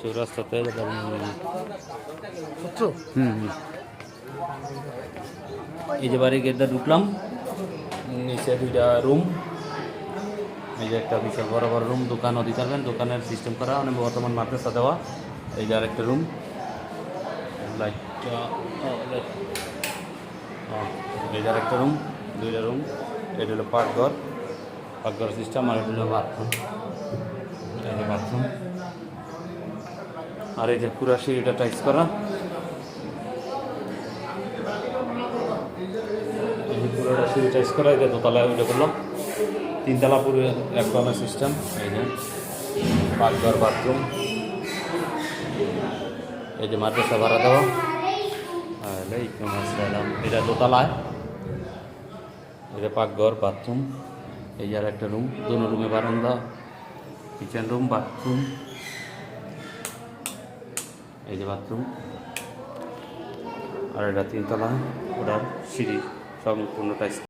চৌরাস্তাতে সত্তর হুম হুম। এই যে বাড়ি গেটটা ঢুকলাম নিচে দুইটা রুম এই যে একটা বিশাল বড় বড় রুম দোকানও দিতে পারবেন দোকানের সিস্টেম করা মানে বর্তমান মাদ্রাসা দেওয়া এই যে আরেকটা রুম। লাইট এই যে আরেকটা রুম দুইটা রুম এটা হলো পাকঘর পাকঘর সিস্টেম আর এটা হলো বাথরুম এই যে বাথরুম। আর এই যে পুরা সিঁড়িটা টাইস করা। পুরোটা সিঁড়ি টাইস করা দোতলায় তিনতলা পুরো সিস্টেম এই যে বাথরুম। এই যে মাদ্রাসা দেওয়া। দোতলায়। এটা পাকঘর বাথরুম। এই আর একটা রুম দুনো রুমে বারান্দা। কিচেন রুম বাথরুম এই যে বাথরুম আর এটা তিনতলা ওটার সিঁড়ি সম্পূর্ণটা